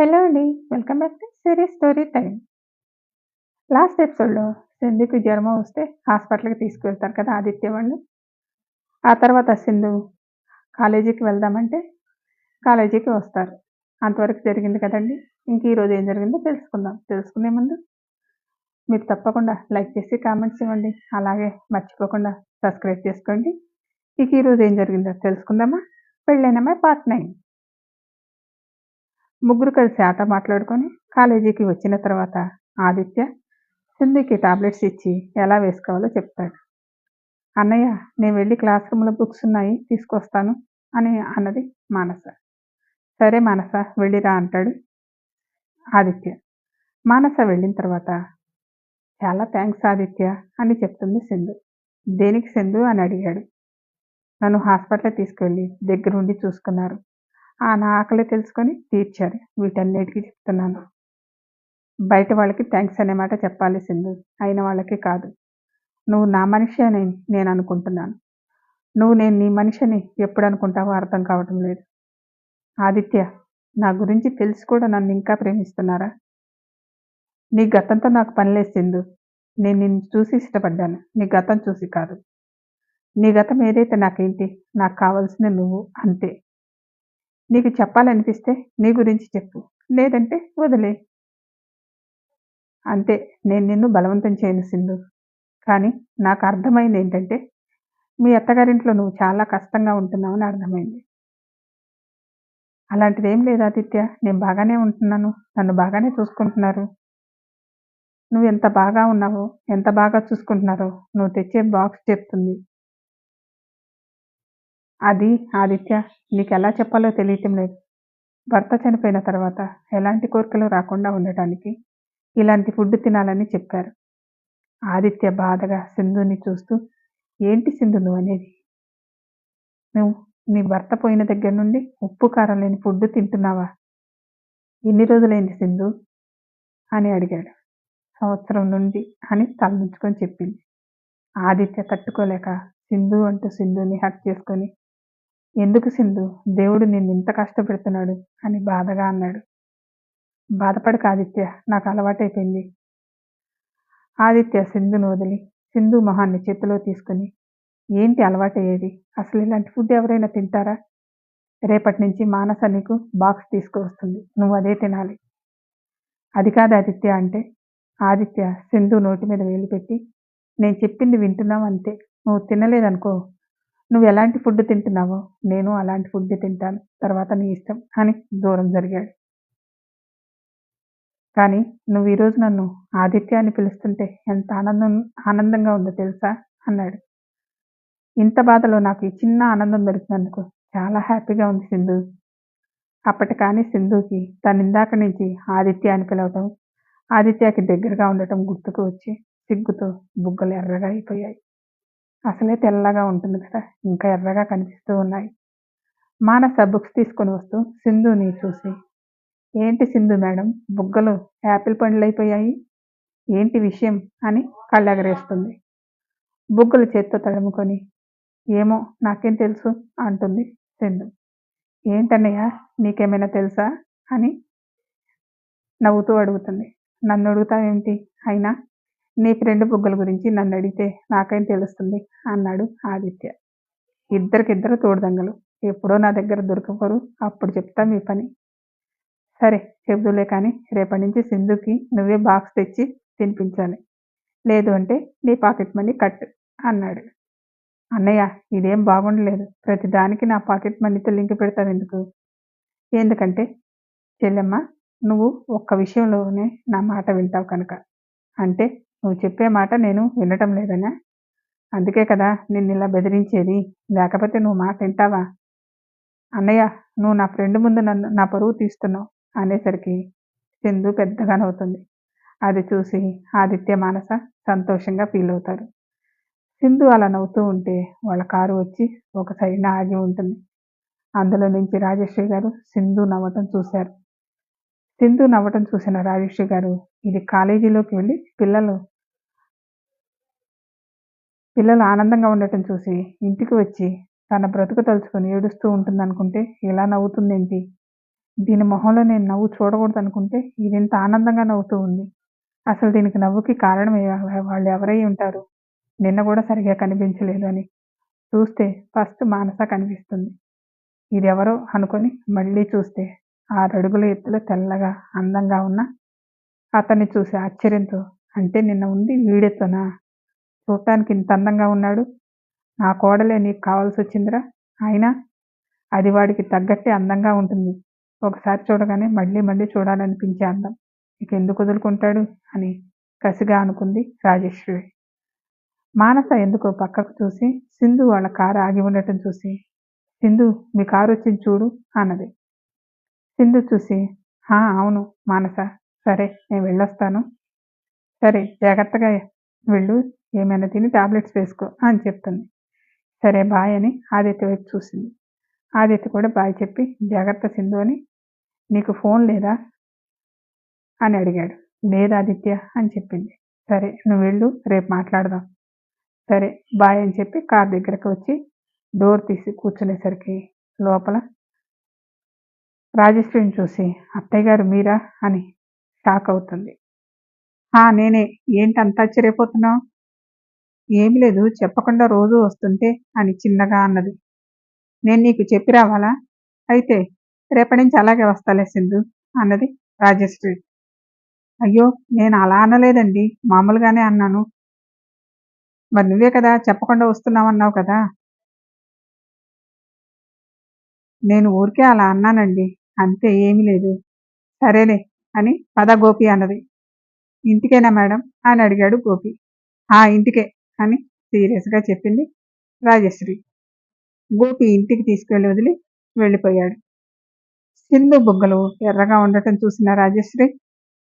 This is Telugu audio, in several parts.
హలో అండి. Welcome back to series story time. Last ఎపిసోడ్‌లో సింధుకి జ్వరమో వస్తే హాస్పిటల్‌కి తీసుకువెళ్తారు కదా ఆదిత్య వాళ్ళు. ఆ తర్వాత సింధు కాలేజీకి వెళ్దామంటే కాలేజీకి వస్తారు. అంతవరకు జరిగింది కదండి ఇంక ఈరోజు ఏం జరిగిందో తెలుసుకుందాం. తెలుసుకునే ముందు మీరు తప్పకుండా లైక్ చేసి కామెంట్స్ ఇవ్వండి. అలాగే మర్చిపోకుండా సబ్స్క్రైబ్ చేసుకోండి. ఇక ఈరోజు ఏం జరిగిందో తెలుసుకుందామా? పెళ్ళైనమ్మాయి పార్ట్ నైన్ ముగ్గురు కలిసి ఆట మాట్లాడుకొని కాలేజీకి వచ్చిన తర్వాత ఆదిత్య సింధుకి టాబ్లెట్స్ ఇచ్చి ఎలా వేసుకోవాలో చెప్తాడు. అన్నయ్య నేను వెళ్ళి క్లాస్ రూమ్‌లో బుక్స్ ఉన్నాయి తీసుకొస్తాను అని అన్నది మానస. సరే మానస వెళ్ళిరా అంటాడు ఆదిత్య. మానస వెళ్ళిన తర్వాత చాలా థ్యాంక్స్ ఆదిత్య అని చెప్తుంది సింధు. దేనికి సింధు అని అడిగాడు. నన్ను హాస్పిటల్‌కి తీసుకెళ్ళి దగ్గరుండి చూసుకున్నారు. ఆ నా ఆకలి తెలుసుకొని తీర్చారు. వీటన్నిటికీ చెప్తున్నాను. బయట వాళ్ళకి థ్యాంక్స్ అనే మాట చెప్పాలి సింధు. అయిన వాళ్ళకి కాదు. నువ్వు నా మనిషి అని నేను అనుకుంటున్నాను. నువ్వు నేను నీ మనిషిని ఎప్పుడు అనుకుంటావో అర్థం కావటం లేదు. ఆదిత్య నా గురించి తెలిసి కూడా నన్ను ఇంకా ప్రేమిస్తున్నారా? నీ గతంతో నాకు పనిలేదు సింధు. నేను నిన్ను చూసి ఇష్టపడ్డాను. నీ గతం చూసి కాదు. నీ గతం ఏదైతే నాకేంటి? నాకు కావాల్సింది నువ్వు అంతే. నీకు చెప్పాలనిపిస్తే నీ గురించి చెప్పు. లేదంటే వదిలే అంతే నేను నిన్ను బలవంతం చేయను సింధు. కానీ నాకు అర్థమైంది ఏంటంటే మీ అత్తగారింట్లో నువ్వు చాలా కష్టంగా ఉంటున్నావని అర్థమైంది. అలాంటిదేం లేదు ఆదిత్య. నేను బాగానే ఉంటున్నాను. నన్ను బాగానే చూసుకుంటున్నారు. నువ్వు ఎంత బాగా ఉన్నావో, ఎంత బాగా చూసుకుంటున్నారో నువ్వు తెచ్చే బాక్స్ చెప్తుంది. అది ఆదిత్య నీకు ఎలా చెప్పాలో తెలియటం లేదు. భర్త చనిపోయిన తర్వాత ఎలాంటి కోరికలు రాకుండా ఉండటానికి ఇలాంటి ఫుడ్ తినాలని చెప్పారు. ఆదిత్య బాధగా సింధుని చూస్తూ ఏంటి సింధు నువ్వనేది? నువ్వు నీ భర్త పోయిన దగ్గర నుండి ఉప్పు కారం లేని ఫుడ్ తింటున్నావా? ఎన్ని రోజులైంది సింధు? అని అడిగాడు. సంవత్సరం నుండి అని తలదించుకొని చెప్పింది. ఆదిత్య తట్టుకోలేక సింధు అంటూ సింధుని హక్ చేసుకొని ఎందుకు సింధు దేవుడు నిన్నింత కష్టపెడుతున్నాడు అని బాధగా అన్నాడు. బాధపడక ఆదిత్య నాకు అలవాటైపోయింది. ఆదిత్య సింధును వదిలి సింధు మొహాన్ని చేతిలో తీసుకుని ఏంటి అలవాటయ్యేది? అసలు ఇలాంటి ఫుడ్ ఎవరైనా తింటారా? రేపటి నుంచి మానస నీకు బాక్స్ తీసుకువస్తుంది. నువ్వు అదే తినాలి. అది కాదు ఆదిత్య అంటే ఆదిత్య సింధు నోటి మీద వేలు పెట్టి నేను చెప్పింది వింటున్నావు అంతే. నువ్వు తినలేదనుకో నువ్వు ఎలాంటి ఫుడ్ తింటున్నావో నేను అలాంటి ఫుడ్ తింటాను. తర్వాత నీ ఇష్టం అని దూరం జరిగాడు. కానీ నువ్వు ఈరోజు నన్ను ఆదిత్య అని పిలుస్తుంటే ఎంత ఆనందం ఆనందంగా ఉందో తెలుసా? అన్నాడు. ఇంత బాధలో నాకు ఈ చిన్న ఆనందం దొరికినందుకు చాలా హ్యాపీగా ఉంది సింధు. అప్పటి కానీ సింధుకి తనిందాక నుంచి ఆదిత్య అని పిలవటం, ఆదిత్యకి దగ్గరగా ఉండటం గుర్తుకు వచ్చి సిగ్గుతో బుగ్గలు ఎర్రగా అయిపోయాయి. అసలే తెల్లగా ఉంటుంది కదా ఇంకా ఎర్రగా కనిపిస్తూ ఉన్నాయి. మానస బుక్స్ తీసుకొని వస్తూ సింధుని చూసి ఏంటి సింధు మేడం బుగ్గలు యాపిల్ పండ్లయిపోయాయి. ఏంటి విషయం? అని కళ్ళెగరేస్తుంది. బుగ్గలు చేత్తో తడుముకొని ఏమో నాకేం తెలుసు అంటుంది సింధు. ఏంటన్నయ్య నీకేమైనా తెలుసా? అని నవ్వుతూ అడుగుతుంది. నన్ను అడుగుతావేంటి అయినా నీ ఫ్రెండ్ బుగ్గల గురించి నన్ను అడిగితే నాకేం తెలుస్తుంది? అన్నాడు ఆదిత్య. ఇద్దరికిద్దరు తోడుదంగలు ఎప్పుడో నా దగ్గర దొరకపోరు అప్పుడు చెప్తా మీ పని. సరే చెబుదులే కానీ రేపటి నుంచి సింధుకి నువ్వే బాక్స్ తెచ్చి తినిపించాలి. లేదు అంటే నీ పాకెట్ మనీ కట్ అన్నాడు. అన్నయ్య ఇదేం బాగుండలేదు. ప్రతిదానికి నా పాకెట్ మనీతో లింక్ పెడతావెందుకు? ఎందుకంటే చెల్లెమ్మ నువ్వు ఒక్క విషయంలోనే నా మాట వింటావు కనుక. అంటే నువ్వు చెప్పే మాట నేను వినటం లేదనా? అందుకే కదా నిన్ను ఇలా బెదిరించేది. లేకపోతే నువ్వు మాట వింటావా? అన్నయ్య నువ్వు నా ఫ్రెండ్ ముందు నన్ను నా పరువు తీస్తున్నావు అనేసరికి సింధు పెద్దగా నవ్వుతుంది. అది చూసి ఆదిత్య మానస సంతోషంగా ఫీల్ అవుతారు. సింధు అలా నవ్వుతూ ఉంటే వాళ్ళ కారు వచ్చి ఒక సైడ్న ఆగి ఉంటుంది. అందులో నుంచి రాజశ్రీ గారు సింధు నవ్వటం చూశారు. సింధు నవ్వటం చూసిన రాజశ్రీ గారు ఇది కాలేజీలోకి వెళ్ళి పిల్లలు పిల్లలు ఆనందంగా ఉండటం చూసి ఇంటికి వచ్చి తన బ్రతుకు తలుచుకొని ఏడుస్తూ ఉంటుందనుకుంటే ఇలా నవ్వుతుందేంటి? దీని మొహంలో నేను నవ్వు చూడకూడదు అనుకుంటే ఇది ఇంత ఆనందంగా నవ్వుతూ ఉంది. అసలు దీనికి నవ్వుకి కారణం వాళ్ళు ఎవరై ఉంటారు? నిన్న కూడా సరిగా కనిపించలేదు అని చూస్తే ఫస్ట్ మానస కనిపిస్తుంది. ఇది ఎవరో అనుకొని మళ్ళీ చూస్తే ఆరు అడుగుల ఎత్తులో తెల్లగా అందంగా ఉన్న అతన్ని చూసి ఆశ్చర్యంతో అంటే నిన్న ఉంది వీడెత్తునా? చూడటానికి ఇంత అందంగా ఉన్నాడు. నా కోడలే నీకు కావాల్సి వచ్చిందిరా. అయినా అది వాడికి తగ్గట్టే అందంగా ఉంటుంది. ఒకసారి చూడగానే మళ్ళీ మళ్ళీ చూడాలనిపించే అందం. ఇక ఎందుకు వదులుకుంటాడు? అని కసిగా అనుకుంది రాజేశ్వరి. మానస ఎందుకో పక్కకు చూసి సింధు వాళ్ళ కారు ఆగి ఉండటం చూసి సింధు మీ కారు వచ్చింది చూడు అన్నది. సింధు చూసి "హా, అవును మానస. సరే నేను వెళ్ళొస్తాను. సరే జాగ్రత్తగా వెళ్ళు. ఏమైనా తిని టాబ్లెట్స్ వేసుకో అని చెప్తుంది. సరే బాయ్ అని ఆదిత్య వైపు చూసింది. ఆదిత్య కూడా బాయ్ చెప్పి జాగ్రత్త సింధు అని నీకు ఫోన్ లేదా? అని అడిగాడు. లేదు ఆదిత్య అని చెప్పింది. సరే నువ్వు వెళ్ళు రేపు మాట్లాడదాం. సరే బాయ్ అని చెప్పి కార్ దగ్గరకు వచ్చి డోర్ తీసి కూర్చునేసరికి లోపల రాజేశ్వరిని చూసి అత్తయ్య గారు మీరా అని షాక్ అవుతుంది. నేనే. ఏంటి అంత ఆశ్చర్యపోతున్నావు? ఏమి లేదు. చెప్పకుండా రోజు వస్తుంటే అని చిన్నగా అన్నది. నేను నీకు చెప్పి రావాలా? అయితే రేపటి నుంచి అలాగే వస్తాలే సింధు అన్నది రాజశ్రీ. అయ్యో నేను అలా అనలేదండి. మామూలుగానే అన్నాను. మరి నువ్వే కదా చెప్పకుండా వస్తున్నావన్నావు కదా? నేను ఊరికే అలా అన్నానండి. అంతే ఏమీ లేదు. సరేలే అని పద గోపి అన్నది. ఇంటికేనా మేడం? అని అడిగాడు గోపి. ఆ ఇంటికే. అని సీరియస్గా చెప్పింది రాజశ్రీ. గోపి ఇంటికి తీసుకెళ్ళి వదిలి వెళ్ళిపోయాడు. సింధు బుగ్గలు ఎర్రగా ఉండటం చూసిన రాజశ్రీ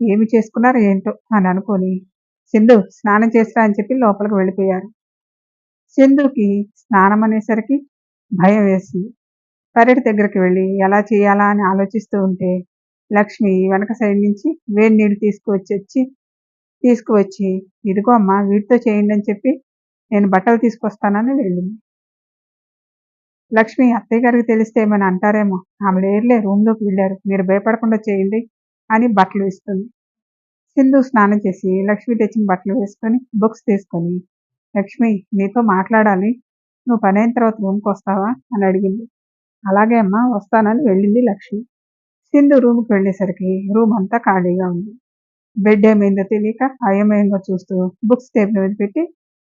ఏమి చేసుకున్నారో ఏంటో? అని అనుకొని సింధు స్నానం చేస్తా అని చెప్పి లోపలికి వెళ్ళిపోయారు సింధుకి స్నానం అనేసరికి భయం వేసింది. పరెడ్ దగ్గరికి వెళ్ళి ఎలా చేయాలా? అని ఆలోచిస్తూ ఉంటే లక్ష్మి వెనక సైడ్ నుంచి వేడి నీళ్ళు తీసుకువచ్చి వచ్చి తీసుకువచ్చి ఇదిగో అమ్మా వీటితో చేయండి అని చెప్పి నేను బట్టలు తీసుకొస్తానని వెళ్ళింది. లక్ష్మి అత్తయ్య గారికి తెలిస్తే ఏమైనా అంటారేమో ఆమె లేరులే రూమ్లోకి వెళ్ళారు మీరు భయపడకుండా చేయండి అని బట్టలు ఇస్తుంది సింధు స్నానం చేసి లక్ష్మి తెచ్చిన బట్టలు వేసుకొని బుక్స్ తీసుకొని లక్ష్మి నీతో మాట్లాడాలి నువ్వు పని అయిన తర్వాత రూమ్కి వస్తావా? అని అడిగింది. అలాగే అమ్మా వస్తానని వెళ్ళింది లక్ష్మి. సింధు రూమ్కి వెళ్ళేసరికి రూమ్ అంతా ఖాళీగా ఉంది. బెడ్ ఏమైందో తెలియక ఏమైందో చూస్తూ బుక్స్ టేబుల్ మీద పెట్టి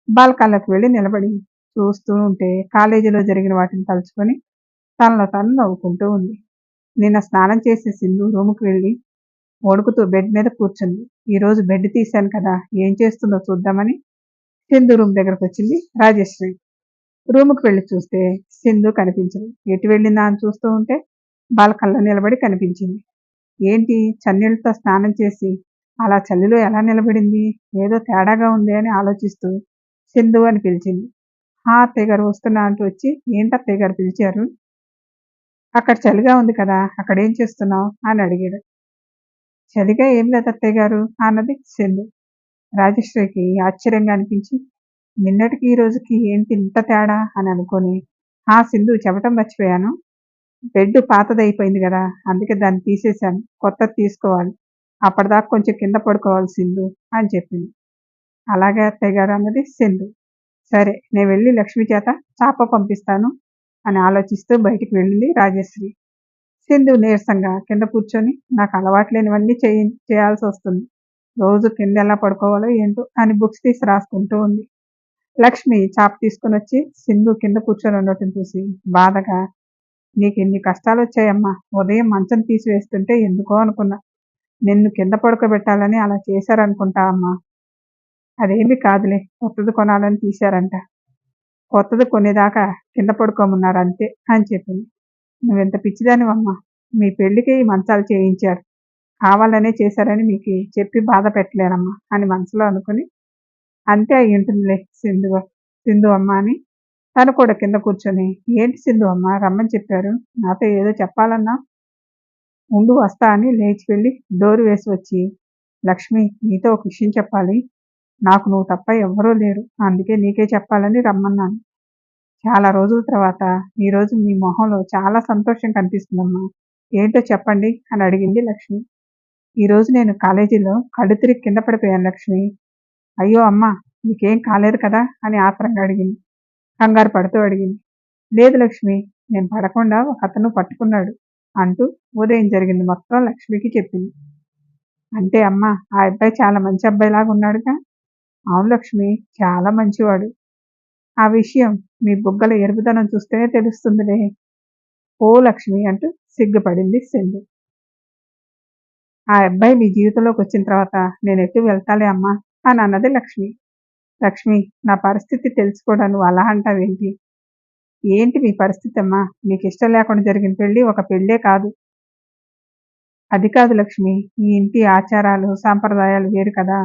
బాల్కల్లోకి వెళ్ళి నిలబడి చూస్తూ ఉంటే కాలేజీలో జరిగిన వాటిని తలుచుకొని తనలో తను నవ్వుకుంటూ ఉంది. నిన్న స్నానం చేసే సింధు రూమ్కి వెళ్ళి వణుకుతూ బెడ్ మీద కూర్చుంది. ఈరోజు బెడ్ తీశాను కదా ఏం చేస్తుందో చూద్దామని సింధు రూమ్ దగ్గరకు వచ్చింది రాజేశ్వరి రూముకు వెళ్ళి చూస్తే సింధు కనిపించదు. ఎటు వెళ్ళిందా అని చూస్తూ ఉంటే బాల్కల్లో నిలబడి కనిపించింది. ఏంటి చన్నీళ్ళతో స్నానం చేసి అలా చలిలో ఎలా నిలబడింది? ఏదో తేడాగా ఉంది అని ఆలోచిస్తూ సింధు అని పిలిచింది. హా అత్తయ్య గారు వస్తున్నా అంటూ వచ్చి ఏంటి అత్తయ్య గారు పిలిచారు? అక్కడ చలిగా ఉంది కదా అక్కడ ఏం చేస్తున్నావు? అని అడిగాడు. చలిగా ఏం లేదు అత్తయ్య గారు అన్నది సింధు. రాజేశ్వరికి ఆశ్చర్యంగా అనిపించి నిన్నటికి ఈ రోజుకి ఏంటి ఇంత తేడా? అని అనుకొని ఆ సింధు చెప్పటం మర్చిపోయాను. బెడ్ పాతదైపోయింది కదా అందుకే దాన్ని తీసేశాను. కొత్తది తీసుకోవాలి. అప్పటిదాకా కొంచెం కింద పడుకోవాలి సింధు అని చెప్పింది. అలాగే అత్తయ్య గారు అన్నది సింధు సరే నేను వెళ్ళి లక్ష్మి చేత చాప పంపిస్తాను అని ఆలోచిస్తూ బయటికి వెళ్ళింది రాజశ్రీ. సింధు నీరసంగా కింద కూర్చొని నాకు అలవాటు లేనివన్నీ చేయి చేయాల్సి వస్తుంది. రోజు కింద ఎలా పడుకోవాలో ఏంటో అని బుక్స్ తీసి రాసుకుంటూ ఉంది. లక్ష్మి చాప తీసుకుని వచ్చి సింధు కింద కూర్చొని ఉండటం చూసి బాధగా నీకు ఎన్ని కష్టాలు వచ్చాయమ్మా ఉదయం మంచం తీసివేస్తుంటే ఎందుకో అనుకున్నా. నిన్ను కింద పడుకోబెట్టాలని అలా చేశారనుకుంటా అమ్మా. అదేమి కాదులే కొత్తది కొనాలని తీశారంట. కొత్తది కొనేదాకా కింద పడుకోమన్నారు అంతే అని చెప్పింది. నువ్వెంత పిచ్చిదానివమ్మా. మీ పెళ్ళికి ఈ మంచాలు చేయించారు. కావాలనే చేశారని మీకు చెప్పి బాధ పెట్టలేనమ్మా అని మనసులో అనుకుని అంతే అయి ఉంటుందిలే సింధు సింధు అమ్మ అని. తను కూడా కింద కూర్చొని ఏంటి సింధు అమ్మ రమ్మని చెప్పారు. నాతో ఏదో చెప్పాలన్నా ఉండు వస్తా అని లేచి వెళ్ళి డోర్ వేసి వచ్చి లక్ష్మి నీతో ఒక విషయం చెప్పాలి. నాకు నువ్వు తప్ప ఎవ్వరూ లేరు. అందుకే నీకే చెప్పాలని రమ్మన్నాను. చాలా రోజుల తర్వాత ఈరోజు మీ మొహంలో చాలా సంతోషం కనిపిస్తుందమ్మా. ఏంటో చెప్పండి అని అడిగింది లక్ష్మి. ఈరోజు నేను కాలేజీలో కడుతిరి కింద పడిపోయాను లక్ష్మి. అయ్యో అమ్మ నీకేం కాలేదు కదా అని ఆత్రంగా అడిగింది. కంగారు పడుతూ అడిగింది. లేదు లక్ష్మి నేను పడకుండా ఒక అతను పట్టుకున్నాడు. అంటూ ఉదయం జరిగింది మొత్తం లక్ష్మికి చెప్పింది. అంటే అమ్మ ఆ అబ్బాయి చాలా మంచి అబ్బాయిలాగా ఉన్నాడుగా. అవును లక్ష్మి చాలా మంచివాడు. ఆ విషయం మీ బుగ్గల ఎరుపుదనం చూస్తేనే తెలుస్తుందిలే. ఓ లక్ష్మి అంటూ సిగ్గుపడింది సింధు. ఆ అబ్బాయి మీ జీవితంలోకి వచ్చిన తర్వాత నేను ఎటు వెళ్తాలే అమ్మా అని అన్నది లక్ష్మి. లక్ష్మి నా పరిస్థితి తెలుసుకోవడానికి నువ్వు అలా అంటావేంటి? ఏంటి మీ పరిస్థితి అమ్మా నీకు ఇష్టం లేకుండా జరిగిన పెళ్ళి ఒక పెళ్ళే కాదు. అది కాదు లక్ష్మి ఈ ఇంటి ఆచారాలు సాంప్రదాయాలు వేరు కదా.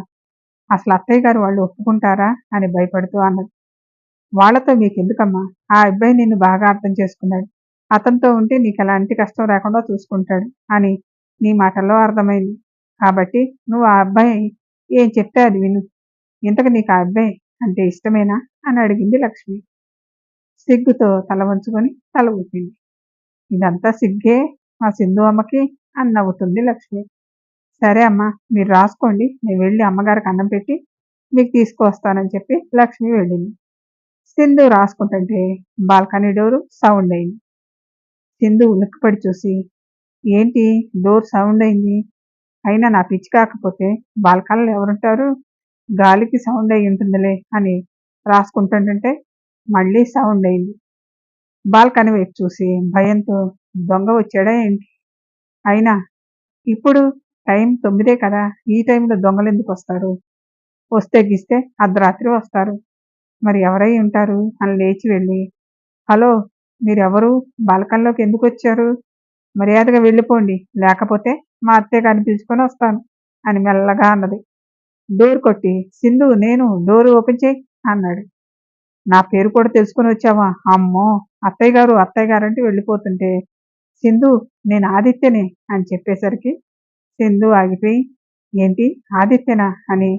అసలు అత్తయ్య గారు వాళ్ళు ఒప్పుకుంటారా? అని భయపడుతూ అన్నది. వాళ్ళతో మీకెందుకమ్మా? ఆ అబ్బాయి నిన్ను బాగా అర్థం చేసుకున్నాడు. అతనితో ఉంటే నీకు ఎలాంటి కష్టం రాకుండా చూసుకుంటాడు అని నీ మాటల్లో అర్థమైంది. కాబట్టి నువ్వు ఆ అబ్బాయి ఏం చెప్తే అది విను. ఇంతకు నీకు ఆ అబ్బాయి అంటే ఇష్టమేనా? అని అడిగింది లక్ష్మి. సిగ్గుతో తల వంచుకొని తల ఊపింది. ఇదంతా సిగ్గే? మా సింధు అమ్మకి అని నవ్వుతుంది లక్ష్మి. సరే అమ్మా మీరు రాసుకోండి. నేను వెళ్ళి అమ్మగారికి అన్నం పెట్టి మీకు తీసుకువస్తానని చెప్పి లక్ష్మి వెళ్ళింది. సింధు రాసుకుంటుంటే బాల్కనీ డోరు సౌండ్ అయింది. సింధు ఉలిక్కిపడి చూసి ఏంటి? డోర్ సౌండ్ అయింది. అయినా నా పిచ్చి కాకపోతే బాల్కనీలో ఎవరుంటారు? గాలికి సౌండ్ అయి ఉంటుందిలే అని రాసుకుంటుంటే మళ్ళీ సౌండ్ అయింది. బాల్కనీ వైపు చూసి భయంతో దొంగ వచ్చాడా ఏంటి? అయినా ఇప్పుడు టైం తొమ్మిదే కదా ఈ టైంలో దొంగలు ఎందుకు వస్తారు? వస్తే గిస్తే అర్ధరాత్రి వస్తారు. మరి ఎవరై ఉంటారు? అని లేచి వెళ్ళి హలో మీరెవరు? బాల్కనీలోకి ఎందుకు వచ్చారు? మర్యాదగా వెళ్ళిపోండి లేకపోతే మా అత్తయ్య గారిని పిలుచుకొని వస్తాను అని మెల్లగా అన్నది. డోర్ కొట్టి సింధు నేను డోర్ ఓపెన్ చేయి అన్నాడు. నా పేరు కూడా తెలుసుకొని వచ్చావా? అమ్మో అత్తయ్య గారు అత్తయ్య గారు అంటే వెళ్ళిపోతుంటే. సింధు నేను ఆదిత్యనే అని చెప్పేసరికి సింధు ఆగిపోయి ఏంటి ఆదిత్యనా? అని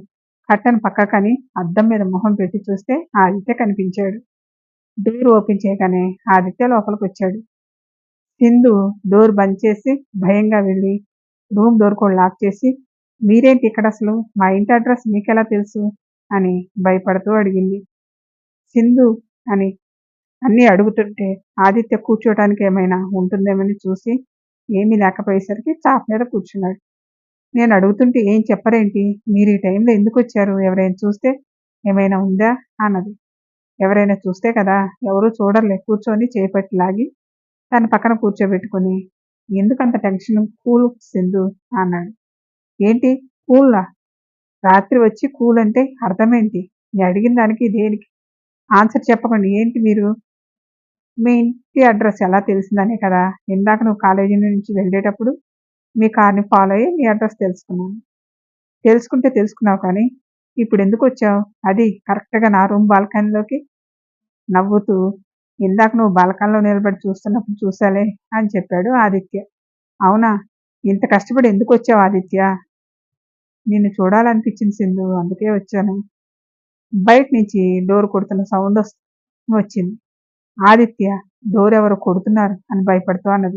కట్టను పక్కకని అద్దం మీద మొహం పెట్టి చూస్తే ఆదిత్య కనిపించాడు. డోర్ ఓపెన్ చేయగానే ఆదిత్య లోపలికి వచ్చాడు సింధు డోర్ బంద్ చేసి భయంగా వెళ్ళి రూమ్ డోర్ కూడా లాక్ చేసి మీరేంటి ఇక్కడ అసలు మా ఇంటి అడ్రస్ మీకెలా తెలుసు? అని భయపడుతూ అడిగింది. సింధు అని అన్నీ అడుగుతుంటే ఆదిత్య కూర్చోడానికి ఏమైనా ఉంటుందేమని చూసి ఏమీ లేకపోయేసరికి చాప్ మీద కూర్చున్నాడు. నేను అడుగుతుంటే ఏం చెప్పరేంటి? మీరు ఈ టైంలో ఎందుకు వచ్చారు? ఎవరైనా చూస్తే ఏమైనా ఉందా? అన్నది. ఎవరైనా చూస్తే కదా ఎవరూ చూడలే కూర్చొని చేపట్టి లాగి తన పక్కన కూర్చోబెట్టుకుని ఎందుకంత టెన్షన్? కూల్ సింధు అన్నాడు. ఏంటి? కూల్లా రాత్రి వచ్చి కూల్ అంటే అర్థమేంటి? నేను అడిగిన దానికి దేనికి? ఆన్సర్ చెప్పకండి. ఏంటి మీరు? మీ ఇంటి అడ్రస్ ఎలా తెలిసిందనే కదా. ఇందాక నువ్వు కాలేజీ నుంచి వెళ్ళేటప్పుడు మీ కార్ని ఫాలో అయ్యి మీ అడ్రస్ తెలుసుకున్నాను తెలుసుకుంటే తెలుసుకున్నావు కానీ ఇప్పుడు ఎందుకు వచ్చావు? అది కరెక్ట్గా నా రూమ్ బాల్కనీలోకి నవ్వుతూ ఇందాక నువ్వు బాల్కనీలో నిలబడి చూస్తున్నప్పుడు చూసాలే అని చెప్పాడు ఆదిత్య. అవునా? ఇంత కష్టపడి ఎందుకు వచ్చావు ఆదిత్య? నిన్ను చూడాలనిపించింది సింధు. అందుకే వచ్చాను. బయట నుంచి డోర్ కొడుతున్న సౌండ్ వచ్చింది. ఆదిత్య డోర్ ఎవరు కొడుతున్నారు? అని భయపడుతూ అన్నది.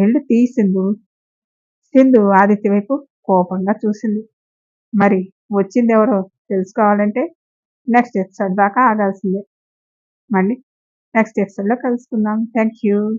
వెళ్ళి తీ సింధు. సింధు ఆదిత్య వైపు కోపంగా చూసింది. మరి వచ్చింది ఎవరో తెలుసుకోవాలంటే నెక్స్ట్ ఎపిసోడ్ దాకా ఆగాల్సిందే. మళ్ళీ నెక్స్ట్ ఎపిసోడ్లో కలుసుకుందాం. Thank you.